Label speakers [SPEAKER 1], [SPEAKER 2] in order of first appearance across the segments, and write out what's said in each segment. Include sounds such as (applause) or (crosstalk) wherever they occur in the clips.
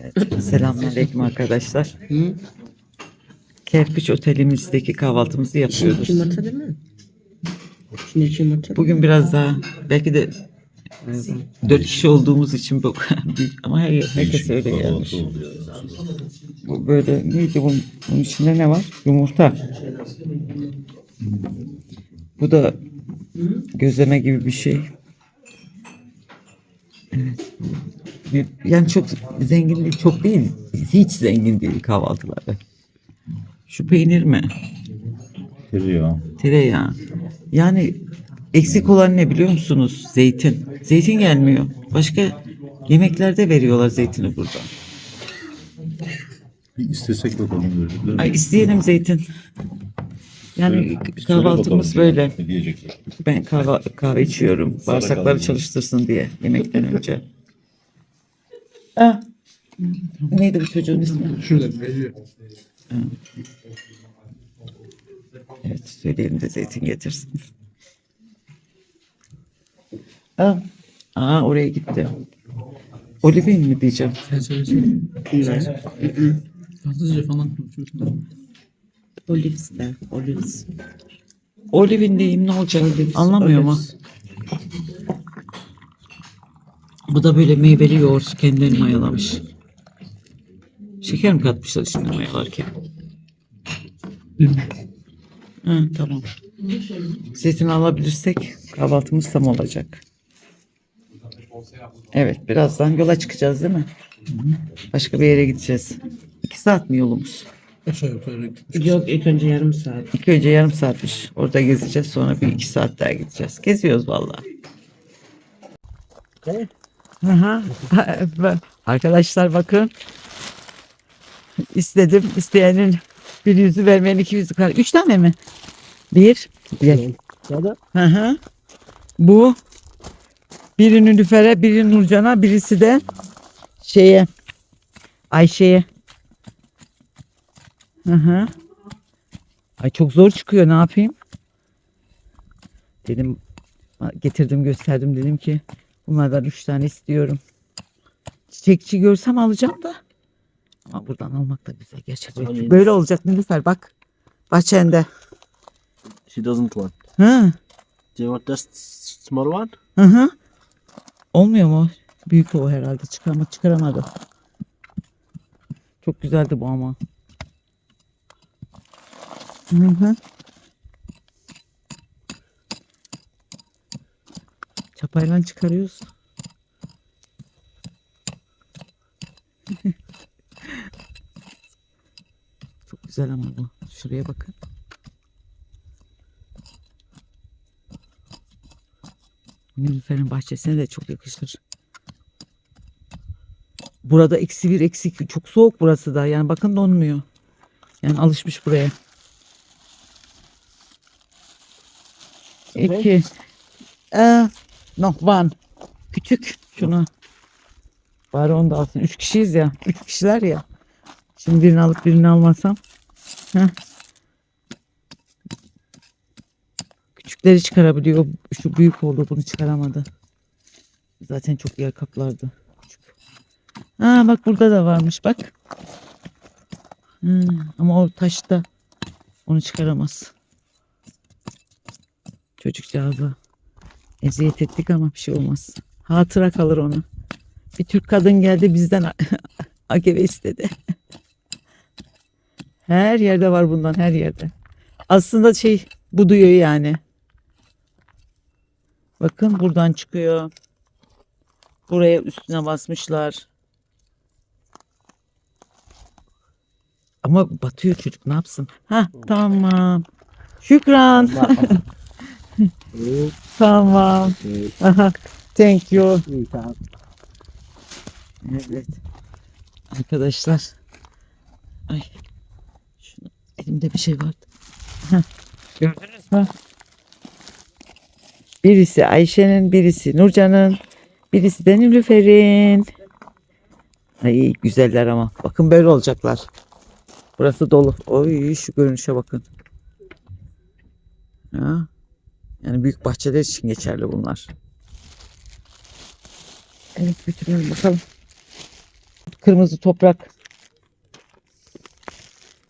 [SPEAKER 1] Evet, selamünaleyküm arkadaşlar.
[SPEAKER 2] Hı?
[SPEAKER 1] Kerpiç otelimizdeki kahvaltımızı yapıyoruz.
[SPEAKER 2] İçindeki yumurta değil mi? İçindeki yumurta.
[SPEAKER 1] Bugün biraz daha belki de dört kişi olduğumuz için bu ama her, herkes öyle gelmiş. Bu böyle neydi bunun, bunun içinde ne var? Yumurta. Bu da gözleme gibi bir şey. Evet. Yani çok zengin değil, çok değil. Hiç zengin değil kahvaltıları. Şu peynir mi?
[SPEAKER 3] Geliyor.
[SPEAKER 1] Tereyağı. Yani eksik olan ne biliyor musunuz? Zeytin. Zeytin gelmiyor. Başka yemeklerde veriyorlar zeytini burada.
[SPEAKER 3] Bir istesek bakalım verirler.
[SPEAKER 1] Ay isteyelim zeytin. Yani
[SPEAKER 3] Söyle-
[SPEAKER 1] kahvaltımız
[SPEAKER 3] bakalım
[SPEAKER 1] böyle.
[SPEAKER 3] Ne diyecekler?
[SPEAKER 1] Ben kahve, kahve içiyorum. Bağırsakları çalıştırsın diye yemekten önce. Ah. Neydi bu çocuğun ismi?
[SPEAKER 4] Şurada veriyor.
[SPEAKER 1] Evet söyleyelim de zeytin getirsin. Aa, aa oraya gitti. Olivin mi diyeceğim?
[SPEAKER 4] Sen söylesene.
[SPEAKER 2] Ne?
[SPEAKER 4] Fransızca falan konuşuyorsun.
[SPEAKER 2] Olives de. Olives.
[SPEAKER 1] Olivin diyeyim ne olacak? Anlamıyor mu?
[SPEAKER 2] Olives.
[SPEAKER 1] Bu da böyle meyveli yoğurt kendini mayalamış. Şeker mi katmışlar içine mayalarken? Hı, tamam. Zeytin alabilirsek kahvaltımız tam olacak. Evet birazdan yola çıkacağız değil mi? Başka bir yere gideceğiz. İki saat mi yolumuz?
[SPEAKER 4] Aşağı yukarı.
[SPEAKER 2] Yok ilk önce yarım saat.
[SPEAKER 1] İlk önce yarım saatmiş. Orada gezeceğiz sonra bir iki saat daha gideceğiz. Geziyoruz vallahi. Hı hı. Arkadaşlar bakın. İstedim. isteyenin bir yüzü vermeyen iki yüzü kar. Üç tane mi? Bir. Bir. Hı hı. Bu. Biri Nülüfer'e, biri Nurcan'a, birisi de şeye Ayşe'ye. Hı hı. Ay çok zor çıkıyor ne yapayım? Dedim getirdim gösterdim dedim ki bunlardan üç tane istiyorum. Çiçekçi görsem alacağım da. Ama buradan almak da güzel gerçekten. Böyle olacak Nilüfer bak. Bahçende.
[SPEAKER 5] She doesn't want.
[SPEAKER 1] Hı.
[SPEAKER 5] Do you want this small one?
[SPEAKER 1] Hı hı. Olmuyor mu? Büyük o herhalde. Çıkarmak çıkaramadı. Çok güzeldi bu ama. Hı hı. Çapayla çıkarıyoruz. (laughs) Çok güzel ama bu. Şuraya bakın. Nilüfer'in bahçesine de çok yakışır. Burada eksi bir eksi iki. Çok soğuk burası da. Yani bakın donmuyor. Yani alışmış buraya. İki. Ee, no one. Küçük. Şunu. Bari onu da alsın. Üç kişiyiz ya. Üç kişiler ya. Şimdi birini alıp birini almazsam. Heh. Küçükleri çıkarabiliyor. Şu büyük oldu bunu çıkaramadı. Zaten çok yer kaplardı. Küçük. Ha bak burada da varmış bak. Hmm, ama o taşta onu çıkaramaz. Çocukcağıza eziyet ettik ama bir şey olmaz. Hatıra kalır ona. Bir Türk kadın geldi bizden ageve (laughs) istedi. Her yerde var bundan her yerde. Aslında şey bu duyuyor yani. Bakın buradan çıkıyor. Buraya üstüne basmışlar. Ama batıyor çocuk ne yapsın? Ha tamam. Şükran. (laughs) tamam. Aha, Thank you. Evet. Arkadaşlar. Ay. Şunu, elimde bir şey vardı. Heh, Gördünüz mü? Birisi Ayşe'nin, birisi Nurcan'ın, birisi de Nilüfer'in. Ay güzeller ama. Bakın böyle olacaklar. Burası dolu. Oy şu görünüşe bakın. Ya. Yani büyük bahçeler için geçerli bunlar. Evet götürelim bakalım. kırmızı toprak.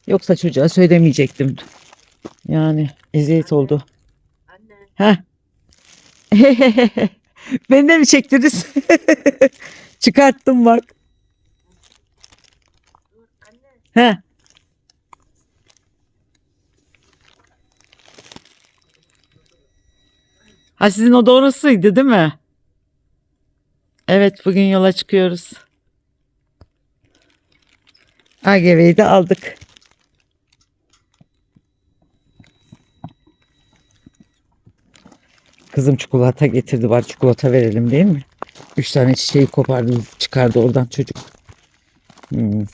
[SPEAKER 1] Yoksa çocuğa söylemeyecektim. Yani eziyet oldu. Ha. (laughs) Beni de mi çektiniz? (laughs) Çıkarttım bak. He. Ha sizin o doğrusuydu değil mi? Evet bugün yola çıkıyoruz. AGV'yi de aldık. Kızım çikolata getirdi. Var çikolata verelim değil mi? Üç tane çiçeği kopardı çıkardı oradan çocuk. Hmm,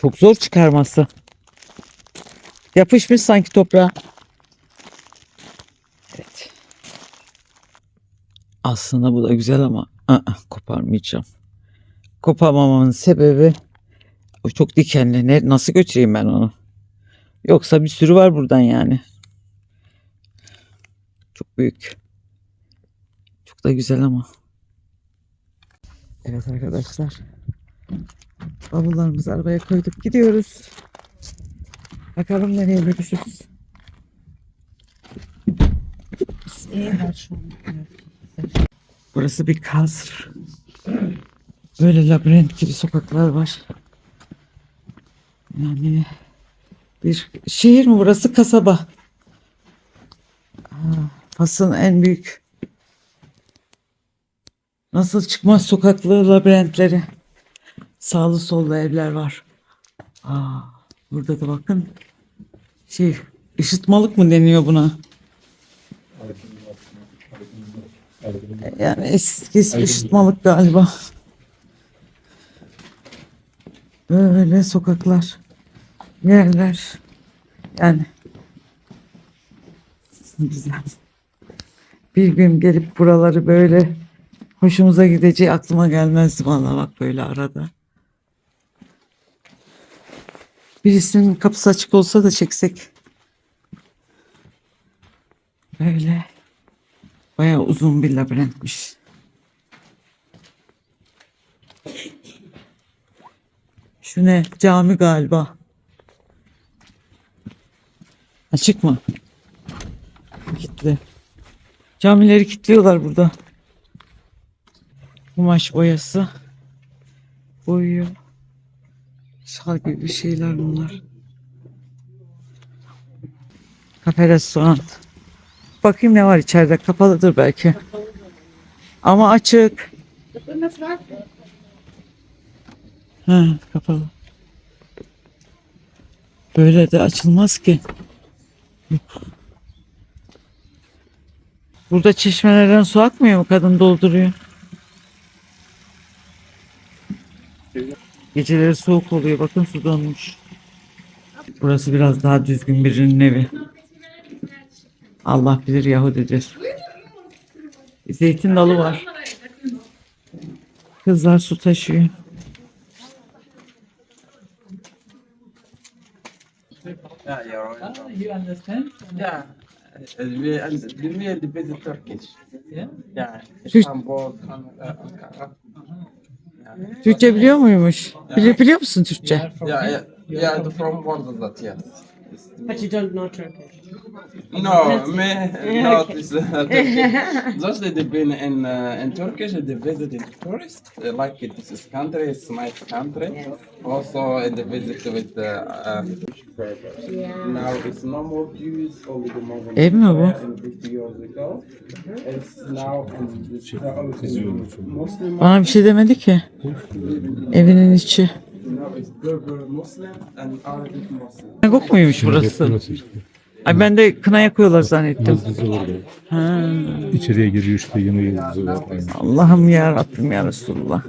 [SPEAKER 1] Çok zor çıkarması. Yapışmış sanki toprağa. Aslında bu da güzel ama ı-ı, koparmayacağım. Koparmamamın sebebi o çok dikenli. Ne, nasıl götüreyim ben onu? Yoksa bir sürü var buradan yani. Çok büyük. Çok da güzel ama. Evet arkadaşlar. Bavullarımızı arabaya koyduk. Gidiyoruz. Bakalım nereye görüşürüz. Burası bir kasr. Böyle labirent gibi sokaklar var. Yani bir şehir mi burası kasaba? Fas'ın en büyük nasıl çıkmaz sokaklı labirentleri. Sağlı sollu evler var. Aa, burada da bakın şey ışıtmalık mı deniyor buna? Yani eski ışıtmalık galiba. Böyle sokaklar, yerler. Yani güzel. Bir gün gelip buraları böyle hoşumuza gideceği aklıma gelmezdi vallahi bak böyle arada. Birisinin kapısı açık olsa da çeksek. Böyle bayağı uzun bir labirentmiş. Şu ne? Cami galiba. Açık mı? Kilitli. Camileri kilitliyorlar burada. Kumaş boyası. Boyuyor. Şal gibi bir şeyler bunlar. Kafe restoran. Bakayım ne var içeride. Kapalıdır belki. Ama açık. Ha, kapalı. Böyle de açılmaz ki. Burada çeşmelerden su akmıyor mu? Kadın dolduruyor. Geceleri soğuk oluyor. Bakın su donmuş. Burası biraz daha düzgün birinin evi. Allah bilir Yahudidir. Zeytin dalı var. Kızlar su taşıyor. Türkçe biliyor muymuş? Biliyor, biliyor musun Türkçe?
[SPEAKER 6] Yeah, yeah, yeah. From Bordozat, yes.
[SPEAKER 2] But you don't know Turkish.
[SPEAKER 6] No, (laughs) me not. (laughs) It's, uh, Turkish. (laughs) Just they've been in uh, in Turkish. They visited tourists. They like it. This is country. It's nice country. Also, uh, they visit with the. Uh, Now it's no more Jews. Only the Muslims.
[SPEAKER 1] Ev mi bu?
[SPEAKER 6] And 50 years ago, it's now in this Muslim.
[SPEAKER 1] Bana bir şey demedi ki. Evinin içi.
[SPEAKER 6] Now it's Berber Muslim and Arabic Muslim.
[SPEAKER 1] Sinagog muymuş burası? Ay ben de kına yakıyorlar zannettim. Ha,
[SPEAKER 3] İçeriye giriyor işte yıldızı var.
[SPEAKER 1] Allah'ım ya Rabbim ya Resulullah.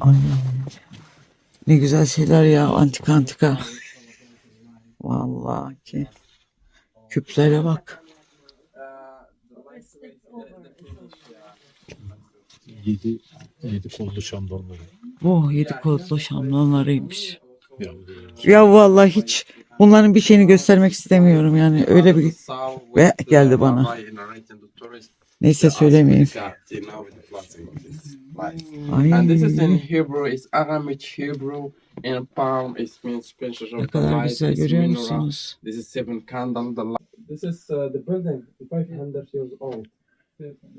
[SPEAKER 1] Ay, ne güzel şeyler ya antika antika. Vallahi ki. Küplere bak.
[SPEAKER 3] Yedi, yedi kollu şamdanları.
[SPEAKER 1] Bu yedi kollu şamdanlarıymış.
[SPEAKER 3] Ya,
[SPEAKER 1] Ya vallahi hiç Bunların bir şeyini göstermek istemiyorum yani öyle bir ve geldi bana. Neyse söylemeyeyim. Ay,
[SPEAKER 6] And this is in Hebrew, it's Aramaic Hebrew. In palm, it means pinches
[SPEAKER 1] ne
[SPEAKER 6] of the
[SPEAKER 1] kadar
[SPEAKER 6] light.
[SPEAKER 1] güzel
[SPEAKER 6] It's
[SPEAKER 1] görüyor
[SPEAKER 6] menorah.
[SPEAKER 1] musunuz?
[SPEAKER 6] This is seven candles. The light. This is uh, the building, 500 years old.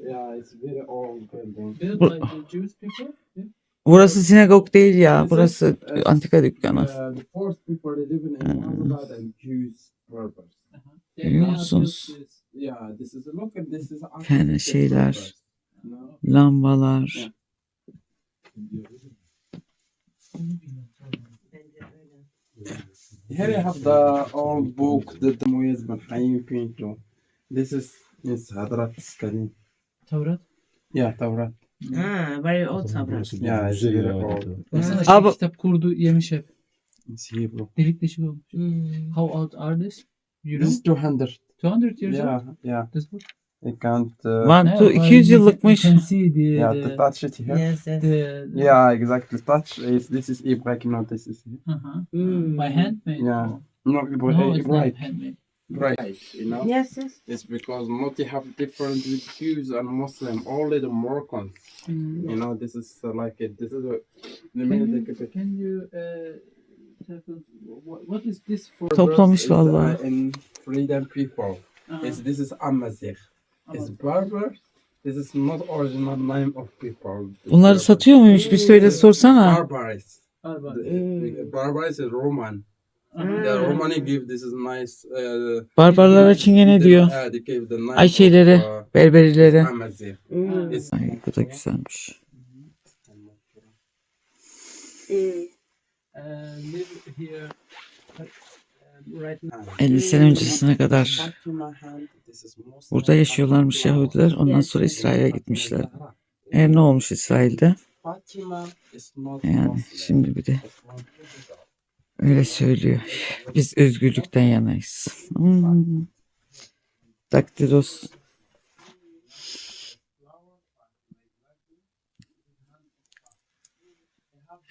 [SPEAKER 6] Yeah, it's very old building.
[SPEAKER 4] Built
[SPEAKER 1] Bu-
[SPEAKER 4] by the Jewish people. Yeah.
[SPEAKER 1] Burası sinagog değil ya.
[SPEAKER 6] This is,
[SPEAKER 1] Burası
[SPEAKER 6] uh,
[SPEAKER 1] antika dükkanı.
[SPEAKER 6] Uh, the first people living in
[SPEAKER 1] Hmm.
[SPEAKER 6] Baghdad and Jews Berbers.
[SPEAKER 4] They
[SPEAKER 1] Görüyor musunuz?
[SPEAKER 4] built this-
[SPEAKER 6] Yeah, this is look at this is
[SPEAKER 1] Yani
[SPEAKER 6] architecture
[SPEAKER 1] şeyler. Lambalar.
[SPEAKER 6] Yeah. Here you have the old book that the Muiz Hayim painted. This is Miss Hadrat Skadim.
[SPEAKER 4] Tevrat.
[SPEAKER 6] Yeah, Tawrat.
[SPEAKER 2] Ah, very old sabra.
[SPEAKER 3] Burası
[SPEAKER 6] Ya,
[SPEAKER 3] güzel
[SPEAKER 6] işte
[SPEAKER 3] ya.
[SPEAKER 6] o-
[SPEAKER 4] Baksana şey,
[SPEAKER 1] Abi-
[SPEAKER 4] kitap kurdu yemiş hep.
[SPEAKER 6] It's Hebrew.
[SPEAKER 4] Delik deşik olmuş.
[SPEAKER 2] Mm.
[SPEAKER 4] How old are this? You
[SPEAKER 6] This
[SPEAKER 4] know?
[SPEAKER 6] is 200.
[SPEAKER 4] 200 years
[SPEAKER 6] Yeah,
[SPEAKER 4] old?
[SPEAKER 6] yeah.
[SPEAKER 4] This book?
[SPEAKER 6] You can't. Uh,
[SPEAKER 1] One, two,
[SPEAKER 4] well,
[SPEAKER 1] 200
[SPEAKER 4] you
[SPEAKER 1] yıllıkmış.
[SPEAKER 4] can see the,
[SPEAKER 6] yeah,
[SPEAKER 4] the,
[SPEAKER 6] to touch it here.
[SPEAKER 2] Yes, yes.
[SPEAKER 4] the- the-
[SPEAKER 6] Yeah, exactly. Touch is this is Ibrahim, not this is
[SPEAKER 4] Uh-huh.
[SPEAKER 2] Mm.
[SPEAKER 4] By handmade?
[SPEAKER 6] Yeah.
[SPEAKER 4] or-
[SPEAKER 6] no
[SPEAKER 4] No,
[SPEAKER 6] Ibrahim,
[SPEAKER 4] it's not
[SPEAKER 6] right,
[SPEAKER 4] handmade.
[SPEAKER 6] right. You know,
[SPEAKER 2] Yes, yes.
[SPEAKER 6] it's because multi have different with Jews and Muslim, only the Moroccans.
[SPEAKER 4] Mm.
[SPEAKER 6] You know, this is uh, like it. This is a. The
[SPEAKER 4] Can you, can you uh, what, what is this for?
[SPEAKER 1] Toplamış
[SPEAKER 6] is,
[SPEAKER 1] vallahi.
[SPEAKER 6] Uh, in freedom people.
[SPEAKER 4] Uh,
[SPEAKER 6] It's, this is Amazigh. It's Berber. This is not original name of people.
[SPEAKER 1] Bunları satıyor muymuş? Bir söyle sorsana.
[SPEAKER 6] Barbaris. The- Barbaris is Roman.
[SPEAKER 4] Uh-huh.
[SPEAKER 6] The Romani give this is nice. Uh,
[SPEAKER 1] Barbarlara çingene diyor.
[SPEAKER 6] they gave the name
[SPEAKER 1] Ay şeyleri,
[SPEAKER 6] of, uh,
[SPEAKER 1] berberilere.
[SPEAKER 6] It's
[SPEAKER 1] Ay bu da güzelmiş.
[SPEAKER 2] Mm.
[SPEAKER 4] Uh, live here.
[SPEAKER 1] 50 sene öncesine kadar burada yaşıyorlarmış Yahudiler. Ondan sonra İsrail'e gitmişler. E ne olmuş İsrail'de? Yani şimdi bir de öyle söylüyor. Biz özgürlükten yanayız. Hmm. Daktilos.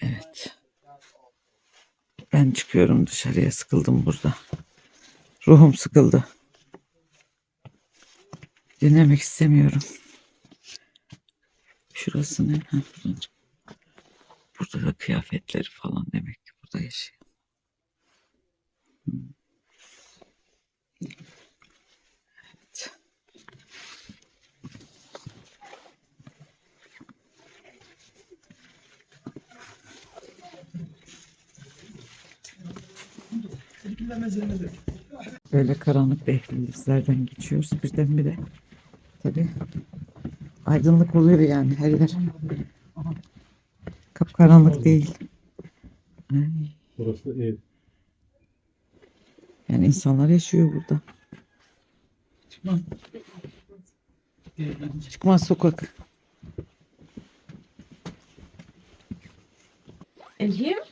[SPEAKER 1] Evet. Ben çıkıyorum dışarıya sıkıldım burada. Ruhum sıkıldı. Dinlemek istemiyorum. Şurası ne? Burada da kıyafetleri falan demek ki burada yaşıyor. Hmm. Böyle karanlık dehlizlerden geçiyoruz. Birdenbire tabii aydınlık oluyor yani her yer. Kapkaranlık değil.
[SPEAKER 3] Burası ev.
[SPEAKER 1] Yani insanlar yaşıyor burada.
[SPEAKER 4] Çıkmaz.
[SPEAKER 1] Çıkmaz sokak.
[SPEAKER 2] And here?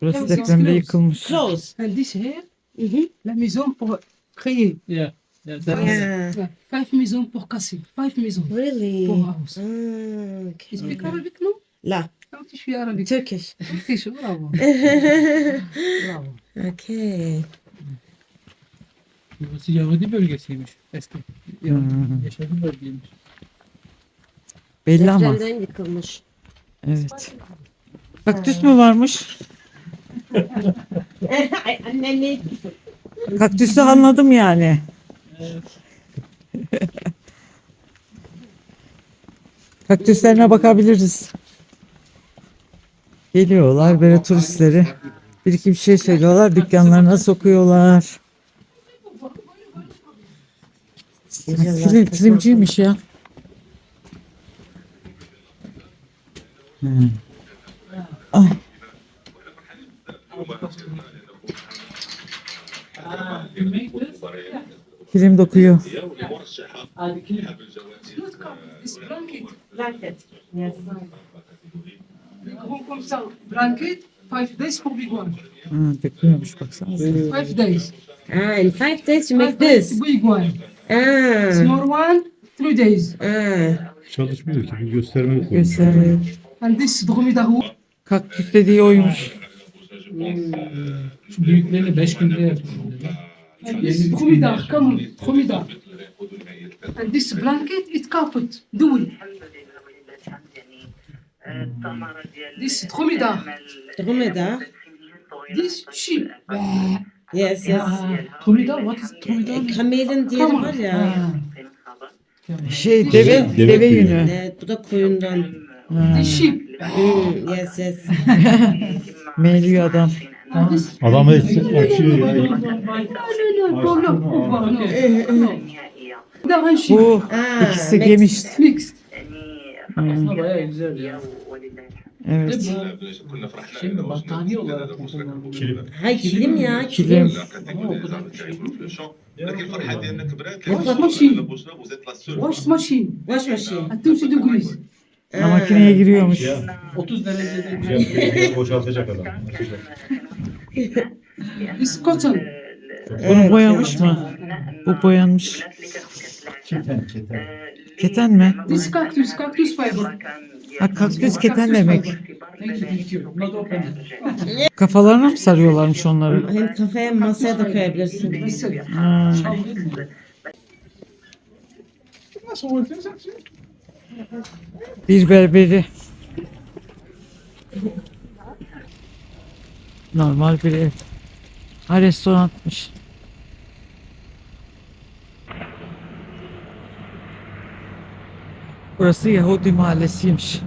[SPEAKER 1] Burası
[SPEAKER 2] Close,
[SPEAKER 1] depremde yıkılmış.
[SPEAKER 2] Close.
[SPEAKER 7] And this here,
[SPEAKER 2] Mm-hmm.
[SPEAKER 7] la maison pour créer.
[SPEAKER 4] Yeah. Yeah, that is-
[SPEAKER 2] Yeah.
[SPEAKER 7] Yeah, Five maisons pour casser. Five maisons
[SPEAKER 2] Really?
[SPEAKER 7] pour house. You
[SPEAKER 2] okay.
[SPEAKER 7] speak Arabic, no?
[SPEAKER 2] La.
[SPEAKER 7] Un petit suis arabique.
[SPEAKER 2] Turkish.
[SPEAKER 7] Turkish, bravo. (laughs) bravo.
[SPEAKER 2] okay.
[SPEAKER 4] Burası Yahudi bölgesiymiş eski. Yahudi
[SPEAKER 1] Hmm.
[SPEAKER 4] yaşadığı bölgeymiş.
[SPEAKER 1] Belli ama.
[SPEAKER 2] Depremden yıkılmış.
[SPEAKER 1] Evet. Kaktüs mü varmış?
[SPEAKER 2] Ay anne ne?
[SPEAKER 1] Kaktüsü anladım yani. Kaktüslerine bakabiliriz. Geliyorlar böyle turistleri. Bir iki bir şey söylüyorlar. Dükkanlarına sokuyorlar. Film, filmciymiş ya. Hmm. Ay.
[SPEAKER 7] Ça. Blanket, five days pour big one.
[SPEAKER 1] Ha, döküyormuş baksana.
[SPEAKER 7] Five days.
[SPEAKER 2] Ah, in five days you make this.
[SPEAKER 7] big one.
[SPEAKER 2] Ah.
[SPEAKER 7] Small one, three days.
[SPEAKER 2] Ah.
[SPEAKER 3] Çalışmıyor ki. Bir gösterme koymuş.
[SPEAKER 1] Göstermiyor.
[SPEAKER 7] And this dromedary.
[SPEAKER 1] Kaktüs dediği oymuş.
[SPEAKER 4] Şu büyüklerini 5 günde
[SPEAKER 7] dromedar, come on, dromedar. And this blanket, it carpet, double. This dromedar,
[SPEAKER 2] Dromedar.
[SPEAKER 7] this sheep.
[SPEAKER 2] Yes, yes.
[SPEAKER 4] Dromedar, what is dromedar?
[SPEAKER 2] Kamelin diğeri
[SPEAKER 7] Tamam.
[SPEAKER 2] var ya.
[SPEAKER 1] Şey deve,
[SPEAKER 3] Deve
[SPEAKER 1] deve, yünü.
[SPEAKER 2] Bu da koyundan.
[SPEAKER 1] Ha,
[SPEAKER 7] This sheep.
[SPEAKER 2] Hmm, yes, yes. (laughs)
[SPEAKER 1] meyliyor adam.
[SPEAKER 3] Adam hepsi okşuyor ya.
[SPEAKER 7] No, no, no, no, no, no, no. Dar and sheep.
[SPEAKER 1] Bu
[SPEAKER 2] Aa,
[SPEAKER 1] ikisi geniş.
[SPEAKER 7] Mixed.
[SPEAKER 1] Hmm,
[SPEAKER 4] Aslında bayağı güzel ya. Ve
[SPEAKER 1] evet.
[SPEAKER 4] şey mi battaniye olarak?
[SPEAKER 3] Kilim.
[SPEAKER 2] Hay kilim ya,
[SPEAKER 1] Kilim.
[SPEAKER 4] Şey değil.
[SPEAKER 7] Wash machine. Wash machine.
[SPEAKER 2] Wash machine.
[SPEAKER 7] At 2 degrees.
[SPEAKER 1] Ha, makineye giriyormuş.
[SPEAKER 3] Ya,
[SPEAKER 4] 30 derecede bir
[SPEAKER 3] ya, boşaltacak adam.
[SPEAKER 7] Cotton.
[SPEAKER 1] Bunu boyamış mı? Bu boyanmış.
[SPEAKER 3] Keten, keten.
[SPEAKER 1] Keten mi?
[SPEAKER 7] This cactus, cactus fiber.
[SPEAKER 1] Ha kaktüs keten demek. Kafalarına mı sarıyorlarmış onları?
[SPEAKER 2] Hem kafaya hem masaya da koyabilirsin.
[SPEAKER 1] Ha.
[SPEAKER 4] Değil mi?
[SPEAKER 1] Bir berberi. Normal bir ev. Ha restoranmış. Burası Yahudi mahallesiymiş.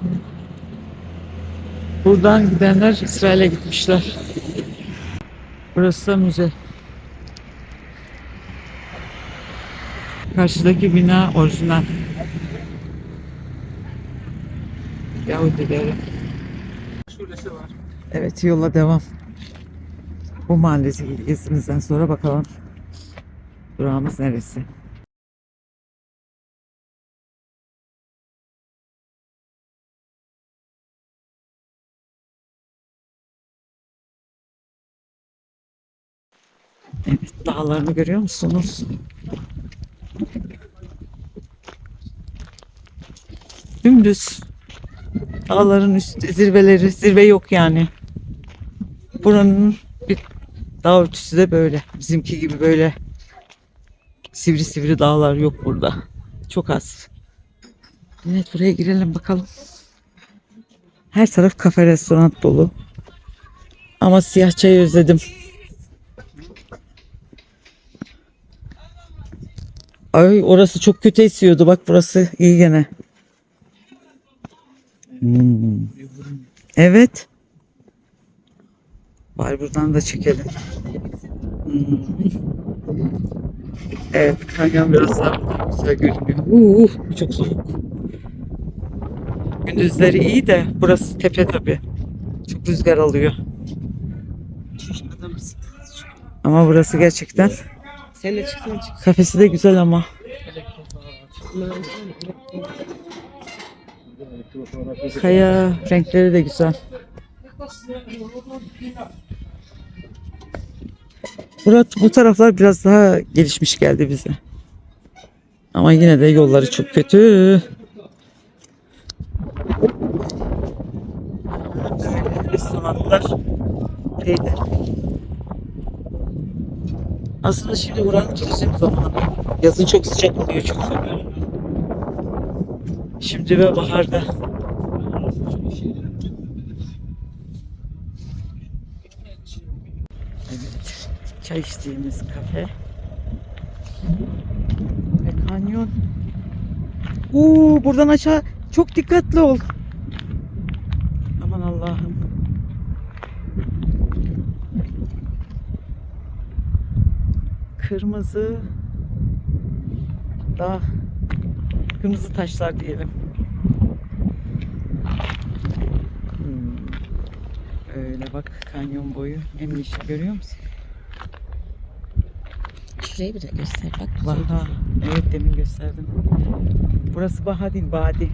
[SPEAKER 1] Buradan gidenler İsrail'e gitmişler. Burası da müze. Karşıdaki bina orijinal. Yahudileri.
[SPEAKER 4] Şurası var.
[SPEAKER 1] Evet yola devam. Bu mahallesi gezimizden sonra bakalım durağımız neresi? Evet dağlarını görüyor musunuz? Dümdüz. Dağların üst zirveleri, zirve yok yani. Buranın bir dağ örtüsü de böyle. Bizimki gibi böyle sivri sivri dağlar yok burada. Çok az. Evet buraya girelim bakalım. Her taraf kafe restoran dolu. Ama siyah çayı özledim. Ay orası çok kötü esiyordu. Bak burası iyi gene. Hmm. Evet. Bari buradan da çekelim. Hmm. Evet, kanyon biraz daha güzel görünüyor. Uh, çok soğuk. Gündüzleri iyi de burası tepe tabi. Çok rüzgar alıyor. Ama burası gerçekten
[SPEAKER 2] Sen de çıksana çık.
[SPEAKER 1] kafesi de güzel ama. Kaya renkleri de güzel. Murat bu taraflar biraz daha gelişmiş geldi bize. Ama yine de yolları çok kötü. Aslında şimdi buranın turizm zamanı. Yazın çok sıcak oluyor çok. Şimdi ve baharda. Evet. Çay içtiğimiz kafe. Ve kanyon. Uuu buradan aşağı çok dikkatli ol. Aman Allah'ım. Kırmızı daha kırmızı taşlar diyelim. Hmm. Öyle bak kanyon boyu hem yeşil görüyor musun?
[SPEAKER 2] Şurayı bir de göster bak.
[SPEAKER 1] Baha. Evet demin gösterdim. Burası Baha değil Badi.